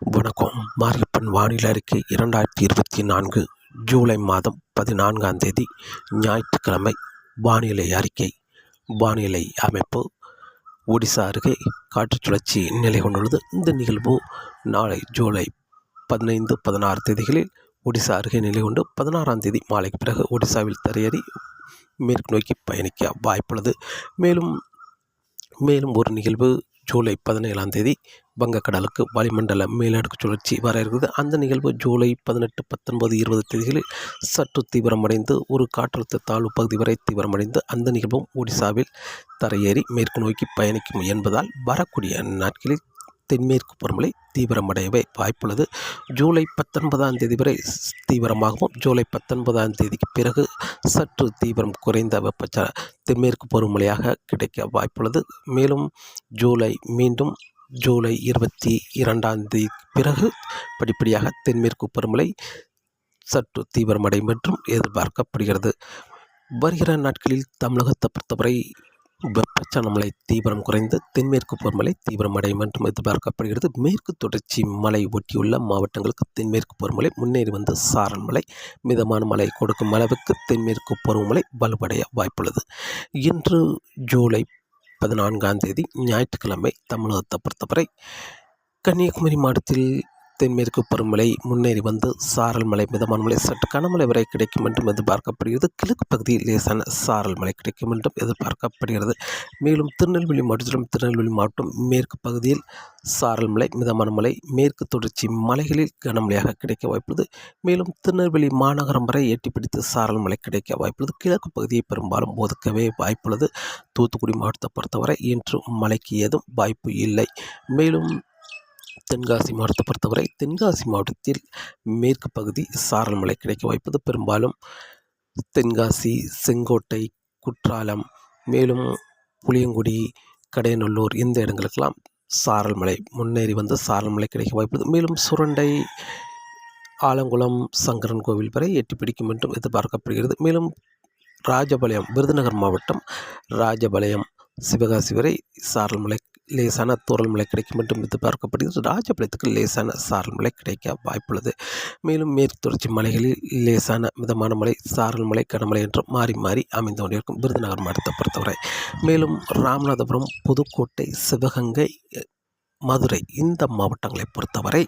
வணக்கம். மாரியப்பன் வானிலை அறிக்கை இரண்டாயிரத்தி இருபத்தி நான்கு ஜூலை மாதம் பதினான்காம் தேதி ஞாயிற்றுக்கிழமை வானிலை அறிக்கை. வானிலை அமைப்பு ஒடிசா அருகே காற்று சுழற்சி நிலை கொண்டுள்ளது. இந்த நிகழ்வு நாளை ஜூலை பதினைந்து பதினாறு தேதிகளில் ஒடிசா அருகே நிலை கொண்டு பதினாறாம் தேதி மாலைக்கு பிறகு ஒடிசாவில் தரையேறி மேற்கு நோக்கி பயணிக்க வாய்ப்புள்ளது. மேலும் மேலும் ஒரு நிகழ்வு ஜூலை பதினேழாம் தேதி வங்கக்கடலுக்கு வளிமண்டல மேலடுக்கு சுழற்சி வர இருக்குது. அந்த நிகழ்வு ஜூலை பதினெட்டு பத்தொன்பது இருபது தேதிகளில் சற்று தீவிரமடைந்து ஒரு காற்றழுத்த தாழ்வு பகுதி வரை தீவிரமடைந்து அந்த நிகழ்வும் ஒடிசாவில் தரையேறி மேற்கு நோக்கி பயணிக்கும் என்பதால் வரக்கூடிய நாட்களில் தென்மேற்கு பருவமழை தீவிரமடையவே வாய்ப்புள்ளது. ஜூலை பத்தொன்பதாம் தேதி வரை தீவிரமாகவும் ஜூலை பத்தொன்பதாம் தேதிக்கு பிறகு சற்று தீவிரம் குறைந்த வெப்பச்ச தென்மேற்கு பருவமழையாக கிடைக்க வாய்ப்புள்ளது. மேலும் ஜூலை மீண்டும் ஜூலை இருபத்தி இரண்டாம் தேதி பிறகு படிப்படியாக தென்மேற்கு பருவமழை சற்று தீவிரமடையும் என்றும் எதிர்பார்க்கப்படுகிறது. வருகிற நாட்களில் தமிழகத்தை பொறுத்தவரை வெப்பச்சலனமழை தீவிரம் குறைந்து தென்மேற்கு பருவமழை தீவிரமடையும் என்றும் எதிர்பார்க்கப்படுகிறது. மேற்கு தொடர்ச்சி மலை ஒட்டியுள்ள மாவட்டங்களுக்கு தென்மேற்கு பருவமழை முன்னேறி வந்து சாரல் மலை மிதமான மழை கொடுக்கும் அளவுக்கு தென்மேற்கு பருவமழை வலுவடைய வாய்ப்புள்ளது. இன்று ஜூலை பதினான்காம் தேதி ஞாயிற்றுக்கிழமை தமிழகத்தை பொறுத்தவரை கன்னியாகுமரி மாவட்டத்தில் தென்மேற்கு பருவமழை முன்னேறி வந்து சாரல் மழை மிதமான மழை சற்று கனமழை வரை கிடைக்கும் என்றும் எதிர்பார்க்கப்படுகிறது. கிழக்கு பகுதியில் லேசான சாரல் மழை கிடைக்கும் என்றும் எதிர்பார்க்கப்படுகிறது. மேலும் திருநெல்வேலி மாவட்டத்திலும் திருநெல்வேலி மாவட்டம் மேற்கு பகுதியில் சாரல் மலை மிதமான மலை மேற்கு தொடர்ச்சி மலைகளில் கனமழையாக கிடைக்க வாய்ப்புள்ளது. மேலும் திருநெல்வேலி மாநகரம் வரை எட்டி பிடித்து சாரல் மலை கிடைக்க வாய்ப்புள்ளது. கிழக்கு பகுதியை பெரும்பாலும் ஒதுக்கவே வாய்ப்புள்ளது. தூத்துக்குடி மாவட்டத்தை பொறுத்தவரை இன்று மழைக்கு ஏதும் வாய்ப்பு இல்லை. மேலும் தென்காசி மாவட்டத்தை பொறுத்தவரை தென்காசி மாவட்டத்தில் மேற்கு பகுதி சாரல் மழை கிடைக்க வாய்ப்பது பெரும்பாலும் தென்காசி செங்கோட்டை குற்றாலம் மேலும் புளியங்குடி கடையநல்லூர் இந்த இடங்களுக்கெல்லாம் சாரல் மழை முன்னேறி வந்து சாரல் மழை கிடைக்க வாய்ப்பது. மேலும் சுரண்டை ஆலங்குளம் சங்கரன் கோவில் வரை எட்டி பிடிக்கும் என்றும் எதிர்பார்க்கப்படுகிறது. மேலும் ராஜபாளையம் விருதுநகர் மாவட்டம் ராஜபாளையம் சிவகாசி வரை சாரல் மழை லேசான தூறல் மழை கிடைக்கும் என்றும் எதிர்பார்க்கப்படுகிறது. ராஜபாளையத்துக்கு லேசான சாரல் மழை கிடைக்க வாய்ப்புள்ளது. மேலும் மேற்கு தொடர்ச்சி மலைகளில் லேசான மிதமான மழை சாரல் மழை கனமழை என்று மாறி மாறி அமைந்து கொண்டிருக்கும் விருதுநகர் மாவட்டத்தை பொறுத்தவரை. மேலும் ராமநாதபுரம் புதுக்கோட்டை சிவகங்கை மதுரை இந்த மாவட்டங்களை பொறுத்தவரை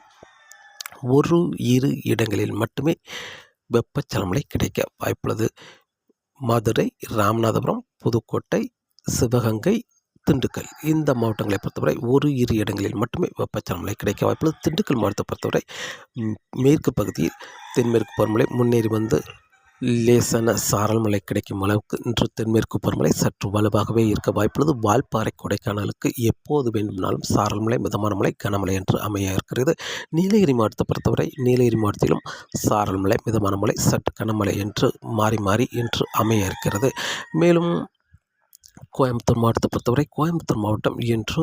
ஒரு இரு இடங்களில் மட்டுமே வெப்பச்சலமலை கிடைக்க வாய்ப்புள்ளது. மதுரை ராமநாதபுரம் புதுக்கோட்டை சிவகங்கை திண்டுக்கல். இந்த மாவட்டங்களை பொறுத்தவரை ஒரு இரு இடங்களில் மட்டுமே வெப்பச்சலமலை கிடைக்க வாய்ப்புள்ளது. திண்டுக்கல் மாவட்டத்தை பொறுத்தவரை மேற்கு பகுதியில் தென்மேற்கு பருவமழை முன்னேறி வந்து லேசான சாரல் மழை கிடைக்கும் அளவுக்கு இன்று தென்மேற்கு பருவமழை சற்று வலுவாகவே இருக்க வாய்ப்புள்ளது. வால்பாறை கொடைக்கானலுக்கு எப்போது வேண்டுமானாலும் சாரல் மழை மிதமான மழை கனமழை என்று அமைய இருக்கிறது. நீலகிரி மாவட்டத்தை பொறுத்தவரை நீலகிரி மாவட்டத்திலும் சாரல் மழை மிதமான மழை சற்று கனமழை என்று மாறி மாறி இன்று அமைய இருக்கிறது. மேலும் கோயம்புத்தூர் மாவட்டத்தை பொறுத்தவரை கோயம்புத்தூர் மாவட்டம் இன்று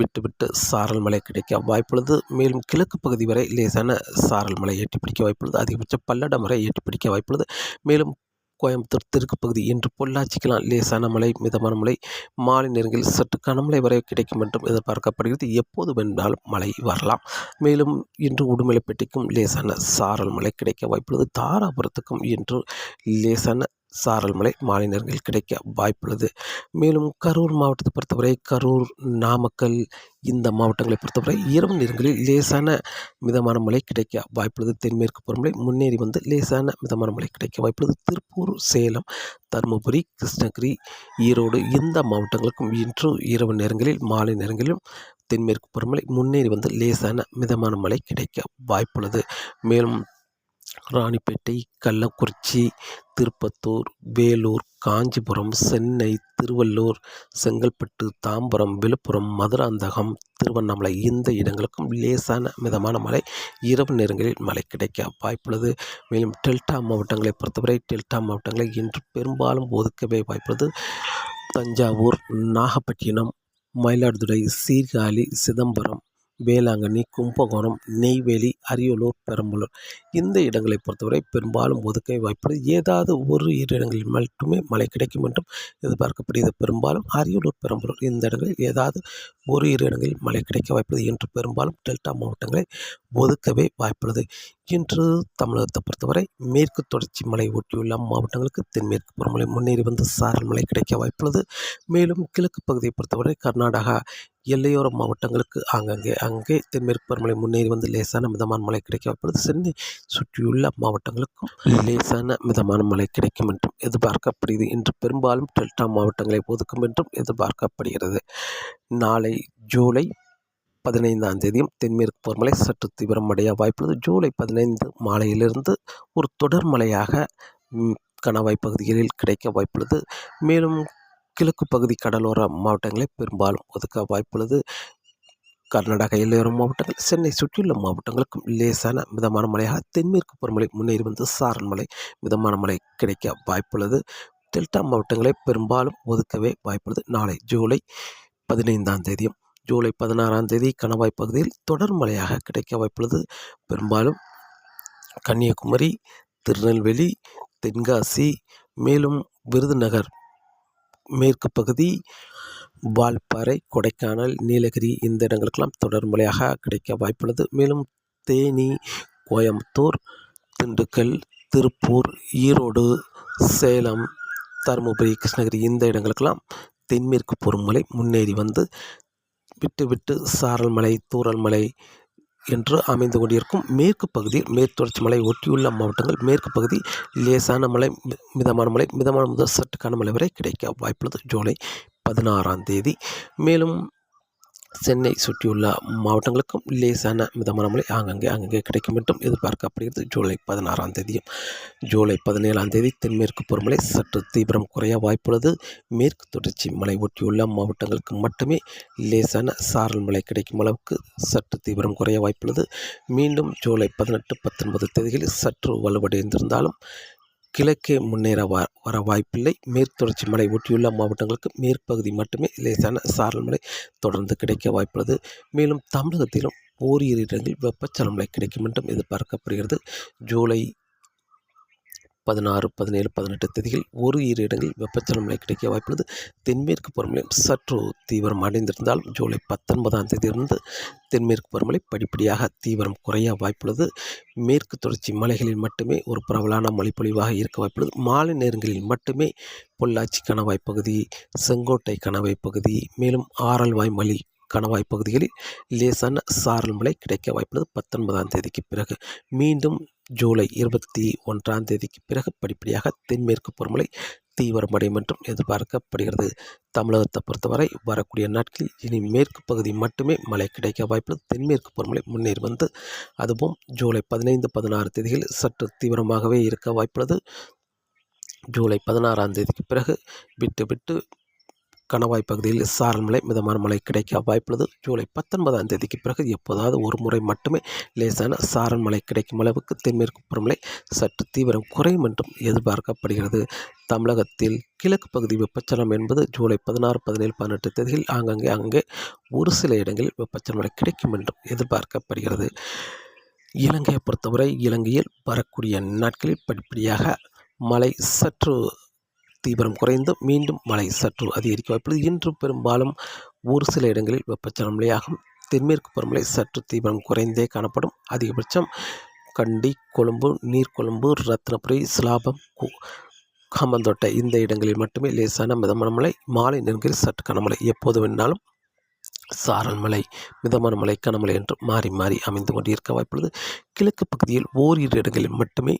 விட்டு விட்டு சாரல் மழை கிடைக்க வாய்ப்புள்ளது. மேலும் கிழக்கு பகுதி வரை லேசான சாரல் மழை ஏற்றி பிடிக்க வாய்ப்புள்ளது. அதிகபட்ச பல்லடம் வரை ஏற்றி பிடிக்க வாய்ப்புள்ளது. மேலும் கோயம்புத்தூர் தெற்கு பகுதி இன்று பொள்ளாச்சிக்கெல்லாம் லேசான மழை மிதமான மழை மாலை நேரங்களில் சற்று கனமழை வரை கிடைக்கும் என்றும் எதிர்பார்க்கப்படுகிறது. எப்போது வேண்டாலும் மழை வரலாம். மேலும் இன்று உடுமலைப்பேட்டைக்கும் லேசான சாரல் மழை கிடைக்க வாய்ப்புள்ளது. தாராபுரத்துக்கும் இன்று லேசான சாரல் மழை மாலை நேரங்களில் கிடைக்க வாய்ப்புள்ளது. மேலும் கரூர் மாவட்டத்தை பொறுத்தவரை கரூர் நாமக்கல் இந்த மாவட்டங்களை பொறுத்தவரை இரவு நேரங்களில் லேசான மிதமான மழை கிடைக்க வாய்ப்புள்ளது. தென்மேற்கு பருவமழை முன்னேறி வந்து லேசான மிதமான மழை கிடைக்க வாய்ப்புள்ளது. திருப்பூர் சேலம் தருமபுரி கிருஷ்ணகிரி ஈரோடு இந்த மாவட்டங்களுக்கும் இன்று இரவு நேரங்களில் மாலை நேரங்களிலும் தென்மேற்கு பருவமழை முன்னேறி வந்து லேசான மிதமான மழை கிடைக்க வாய்ப்புள்ளது. மேலும் ராணிப்பேட்டை கள்ளக்குறிச்சி திருப்பத்தூர் வேலூர் காஞ்சிபுரம் சென்னை திருவள்ளூர் செங்கல்பட்டு தாம்பரம் விழுப்புரம் மதுராந்தகம் திருவண்ணாமலை இந்த இடங்களுக்கும் லேசான மிதமான மழை இரவு நேரங்களில் மழை கிடைக்க வாய்ப்புள்ளது. மேலும் டெல்டா மாவட்டங்களை பொறுத்தவரை டெல்டா மாவட்டங்களை இன்று பெரும்பாலும் ஒதுக்கவே வாய்ப்புள்ளது. தஞ்சாவூர் நாகப்பட்டினம் மயிலாடுதுறை சீர்காழி சிதம்பரம் வேளாங்கண்ணி கும்பகோணம் நெய்வேலி அரியலூர் பெரம்பலூர். இந்த இடங்களை பொறுத்தவரை பெரும்பாலும் ஒதுக்க வாய்ப்புள்ளது ஏதாவது ஒரு இரு இடங்களில் மட்டுமே மழை கிடைக்கும் என்றும் எதிர்பார்க்கப்படுகிறது. பெரும்பாலும் அரியலூர் பெரம்பலூர் இந்த இடங்களில் ஏதாவது ஒரு இரு இடங்களில் மழை கிடைக்க வாய்ப்புள்ளது என்று பெரும்பாலும் டெல்டா மாவட்டங்களை ஒதுக்கவே வாய்ப்புள்ளது. இன்று தமிழகத்தை பொறுத்தவரை மேற்கு தொடர்ச்சி மலை ஒட்டியுள்ள மாவட்டங்களுக்கு தென்மேற்கு புறமலை முன்னேறி வந்து சாரல் மழை கிடைக்க வாய்ப்புள்ளது. மேலும் கிழக்கு பகுதியை பொறுத்தவரை கர்நாடகா எல்லையோர மாவட்டங்களுக்கு ஆங்காங்கே அங்கே தென்மேற்கு பருவமழை முன்னேறி வந்து லேசான மிதமான மழை கிடைக்க வாய்ப்புள்ளது. சென்னை சுற்றியுள்ள மாவட்டங்களுக்கும் லேசான மிதமான மழை கிடைக்கும் என்றும் எதிர்பார்க்கப்படுகிறது. இன்று பெரும்பாலும் டெல்டா மாவட்டங்களை ஒதுக்கும் என்றும் எதிர்பார்க்கப்படுகிறது. நாளை ஜூலை பதினைந்தாம் தேதியும் தென்மேற்கு பருவமழை சற்று தீவிரமடைய வாய்ப்புள்ளது. ஜூலை பதினைந்து மாலையிலிருந்து ஒரு தொடர் மழையாக கணவாய் பகுதிகளில் கிடைக்க வாய்ப்புள்ளது. மேலும் கிழக்கு பகுதி கடலோர மாவட்டங்களை பெரும்பாலும் ஒதுக்க வாய்ப்புள்ளது. கர்நாடக எல்லையோர மாவட்டங்கள் சென்னை சுற்றியுள்ள மாவட்டங்களுக்கும் லேசான மிதமான மழையாக தென்மேற்கு பருவமழை முன்னேறி வந்து சாரல் மழை மிதமான மழை கிடைக்க வாய்ப்புள்ளது. டெல்டா மாவட்டங்களை பெரும்பாலும் ஒதுக்கவே வாய்ப்புள்ளது. நாளை ஜூலை பதினைந்தாம் தேதியும் ஜூலை பதினாறாம் தேதி கணவாய் பகுதியில் தொடர் மழையாக கிடைக்க வாய்ப்புள்ளது. பெரும்பாலும் கன்னியாகுமரி திருநெல்வேலி தென்காசி மேலும் விருதுநகர் மேற்கு பகுதி வால்பாறை கொடைக்கானல் நீலகிரி இந்த இடங்களுக்கெல்லாம் தொடர் மழையாக கிடைக்க வாய்ப்புள்ளது. மேலும் தேனி கோயம்புத்தூர் திண்டுக்கல் திருப்பூர் ஈரோடு சேலம் தருமபுரி கிருஷ்ணகிரி இந்த இடங்களுக்கெல்லாம் தென்மேற்கு பருவமழை முன்னேறி வந்து விட்டு விட்டு சாரல் மலை தூறல் மலை என்று அமைந்து கொண்டிருக்கும் மேற்கு பகுதி மேற்கு தொடர்ச்சி மலை ஒட்டியுள்ள மாவட்டங்கள். மேற்கு பகுதி லேசான மலை மி- மிதமான மலை மிதமான முதல் சற்றுக்கான மழை வரை கிடைக்க வாய்ப்புள்ளது. ஜூலை பதினாறாம் தேதி. மேலும் சென்னை சுற்றியுள்ள மாவட்டங்களுக்கும் லேசான மிதமான மழை ஆங்கங்கே அங்கங்கே கிடைக்கும் என்றும் எதிர்பார்க்கப்படுகிறது. ஜூலை பதினாறாம் தேதியும் ஜூலை பதினேழாம் தேதி தென்மேற்கு பருவமழை சற்று தீவிரம் குறைய வாய்ப்புள்ளது. மேற்கு தொடர்ச்சி மலை ஒட்டியுள்ள மாவட்டங்களுக்கு மட்டுமே லேசான சாரல் மழை கிடைக்கும் அளவுக்கு சற்று தீவிரம் குறைய வாய்ப்புள்ளது. மீண்டும் ஜூலை பதினெட்டு பத்தொன்பது தேதிகளில் சற்று வலுவடைந்திருந்தாலும் கிழக்கே முன்னேற வ வர வாய்ப்பில்லை. மேற்குத்தொடர்ச்சி மலை ஒட்டியுள்ள மாவட்டங்களுக்கு மேற்பகுதி மட்டுமே லேசான சாரல் மழை தொடர்ந்து கிடைக்க வாய்ப்புள்ளது. மேலும் தமிழகத்திலும் ஓரிரு இடங்களில் வெப்பச்சலமழை கிடைக்கும் என்றும் எதிர்பார்க்கப்படுகிறது. ஜூலை பதினாறு பதினேழு பதினெட்டு தேதிகள் ஒரு இரு இடங்களில் வெப்பச்சலன மழை கிடைக்க வாய்ப்புள்ளது தென்மேற்கு பருவமழை சற்று தீவிரம் அடைந்திருந்தால் ஜூலை பத்தொன்பதாம் தேதியிலிருந்து தென்மேற்கு பருவமழை படிப்படியாக தீவிரம் குறைய வாய்ப்புள்ளது மேற்கு தொடர்ச்சி மலைகளில் மட்டுமே ஒரு பரவலான மழைப்பொழிவாக இருக்க வாய்ப்புள்ளது மாலை நேரங்களில் மட்டுமே பொள்ளாச்சி கணவாய் பகுதி செங்கோட்டை கணவாய் பகுதி மேலும் ஆரல்வாய் மலி கணவாய் பகுதிகளில் லேசான சாரல் மழை கிடைக்க வாய்ப்புள்ளது. பத்தொன்பதாம் தேதிக்கு பிறகு மீண்டும் ஜூலை இருபத்தி ஒன்றாம் தேதிக்கு பிறகு படிப்படியாக தென்மேற்கு பருவமழை தீவிரமடையும் என்றும் எதிர்பார்க்கப்படுகிறது. தமிழகத்தை பொறுத்தவரை வரக்கூடிய நாட்களில் இனி மேற்கு பகுதி மட்டுமே மழை கிடைக்க வாய்ப்புள்ளது. தென்மேற்கு பருவமழை முன்னேறி வந்து அதுவும் ஜூலை பதினைந்து பதினாறு தேதிகளில் சற்று தீவிரமாகவே இருக்க வாய்ப்புள்ளது. ஜூலை பதினாறாம் தேதிக்கு பிறகு விட்டு விட்டு கணவாய் பகுதியில் சாரல் மழை மிதமான மழை கிடைக்க வாய்ப்புள்ளது. ஜூலை பத்தொன்பதாம் தேதிக்கு பிறகு எப்போதாவது ஒரு முறை மட்டுமே லேசான சாரல் மழை கிடைக்கும் அளவுக்கு தென்மேற்கு பருவமழை சற்று தீவிரம் குறையும் என்றும் எதிர்பார்க்கப்படுகிறது. தமிழகத்தில் கிழக்கு பகுதி வெப்பச்சலம் என்பது ஜூலை பதினாறு பதினேழு பதினெட்டு தேதியில் ஆங்காங்கே அங்கே ஒரு சில இடங்களில் வெப்பச்சலம் மழை கிடைக்கும் என்றும் எதிர்பார்க்கப்படுகிறது. இலங்கையை பொறுத்தவரை இலங்கையில் வரக்கூடிய நாட்களில் படிப்படியாக மழை சற்று தீவிரம் குறைந்து மீண்டும் மழை சற்று அதிகரிக்க வாய்ப்புள்ளது. இன்று பெரும்பாலும் ஒரு சில இடங்களில் வெப்பச்சலன மழையாகும் தென்மேற்கு பருவமழை சற்று தீவிரம் குறைந்தே காணப்படும். அதிகபட்சம் கண்டி கொழும்பு நீர்கொழும்பு ரத்னபுரி சிலாபம் கு- இந்த இடங்களில் மட்டுமே லேசான மிதமான மழை மாலை நேரங்களில் சற்று கனமழை எப்போது வேணாலும் சாரல் மலை மிதமான மலை கனமழை என்று மாறி மாறி அமைந்து கொண்டிருக்க வாய்ப்புள்ளது. கிழக்கு பகுதியில் ஓரிரு இடங்களில் மட்டுமே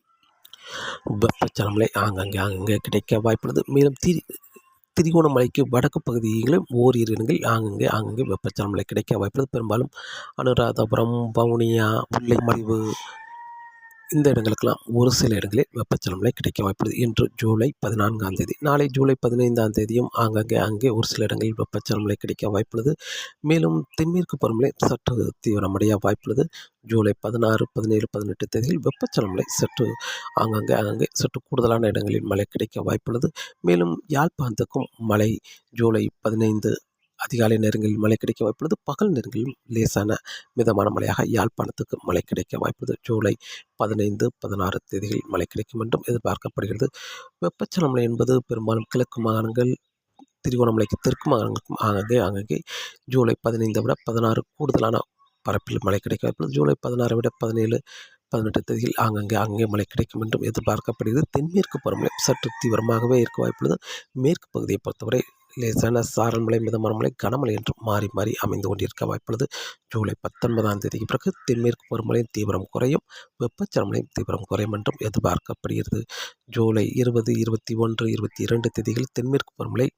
வெப்பச்சலமலை ஆங்காங்கே ஆங்காங்கே கிடைக்க வாய்ப்புள்ளது. மேலும் திரி திரிகோணமலைக்கு வடக்கு பகுதிகளிலும் ஓரிரு இடங்களில் ஆங்கங்கே ஆங்கங்கே வெப்பச்சலமலை கிடைக்க வாய்ப்புள்ளது. பெரும்பாலும் அனுராதபுரம் வவுனியா முல்லைமறிவு இந்த இடங்களுக்கெல்லாம் ஒரு சில இடங்களில் வெப்பச்சலமலை கிடைக்க வாய்ப்புள்ளது. இன்று ஜூலை பதினான்காம் தேதி நாளை ஜூலை பதினைந்தாம் தேதியும் ஆங்காங்கே அங்கே ஒரு சில இடங்களில் வெப்பச்சலமலை கிடைக்க வாய்ப்புள்ளது. மேலும் தென்மேற்கு பருவமழை சற்று தீவிரமடைய வாய்ப்புள்ளது. ஜூலை பதினாறு பதினேழு பதினெட்டு தேதியில் வெப்பச்சலமலை சற்று ஆங்காங்கே அங்கே சற்று கூடுதலான இடங்களில் மழை கிடைக்க வாய்ப்புள்ளது. மேலும் யாழ்ப்பாணத்துக்கும் மழை ஜூலை பதினைந்து அதிகாலை நேரங்களில் மழை கிடைக்க வாய்ப்புள்ளது. பகல் நேரங்களில் லேசான மிதமான மழையாக யாழ்ப்பாணத்துக்கு மழை கிடைக்க வாய்ப்புள்ளது. ஜூலை பதினைந்து பதினாறு தேதிகளில் மழை கிடைக்கும் என்றும் எதிர்பார்க்கப்படுகிறது. வெப்பச்சலமலை என்பது பெரும்பாலும் கிழக்கு மாகாணங்கள் திருகோணமலைக்கு தெற்கு மாகாணங்களுக்கும் ஆங்கங்கே ஆங்கங்கே ஜூலை பதினைந்தை விட பதினாறு கூடுதலான பரப்பில் மழை கிடைக்க வாய்ப்புள்ளது. ஜூலை பதினாறை விட பதினேழு பதினெட்டு தேதியில் ஆங்கங்கே அங்கே மழை கிடைக்கும் என்றும் எதிர்பார்க்கப்படுகிறது. தென்மேற்கு பருவமழை சற்று தீவிரமாகவே இருக்க வாய்ப்புள்ளது. மேற்கு பகுதியை பொறுத்தவரை லேசான சாரல் மழை மிதமான மழை கனமழை என்று மாறி மாறி அமைந்து கொண்டிருக்க வாய்ப்புள்ளது. ஜூலை பத்தொன்பதாம் தேதிக்கு பிறகு தென்மேற்கு பருவமழையின் தீவிரம் குறையும் வெப்பச்சரமலையும் தீவிரம் குறையும் என்றும் எதிர்பார்க்கப்படுகிறது. ஜூலை இருபது இருபத்தி ஒன்று இருபத்தி இரண்டு தேதிகளில் தென்மேற்கு பருவமழை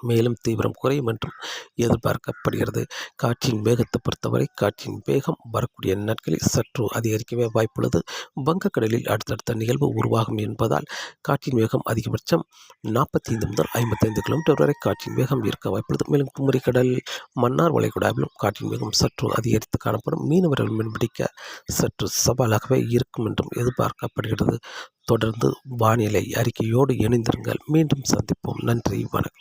மேலும் தீவிரம் குறையும் என்றும் எதிர்பார்க்கப்படுகிறது. காற்றின் வேகத்தை பொறுத்தவரை காற்றின் வேகம் வரக்கூடிய நாட்களில் சற்று அதிகரிக்கவே வாய்ப்புள்ளது. வங்கக்கடலில் அடுத்தடுத்த நிகழ்வு உருவாகும் என்பதால் காற்றின் வேகம் அதிகபட்சம் நாற்பத்தி ஐந்து முதல் ஐம்பத்தைந்து கிலோமீட்டர் வரை காற்றின் வேகம் இருக்க வாய்ப்புள்ளது. மேலும் குமரிக்கடல் மன்னார் வளைகுடாவிலும் காற்றின் வேகம் சற்று அதிகரித்து காணப்படும். மீனவர்கள் மீன்பிடிக்க சற்று சவாலாகவே இருக்கும் என்றும் எதிர்பார்க்கப்படுகிறது. தொடர்ந்து வானிலை அறிக்கையோடு இணைந்திருங்கள். மீண்டும் சந்திப்போம். நன்றி வணக்கம்.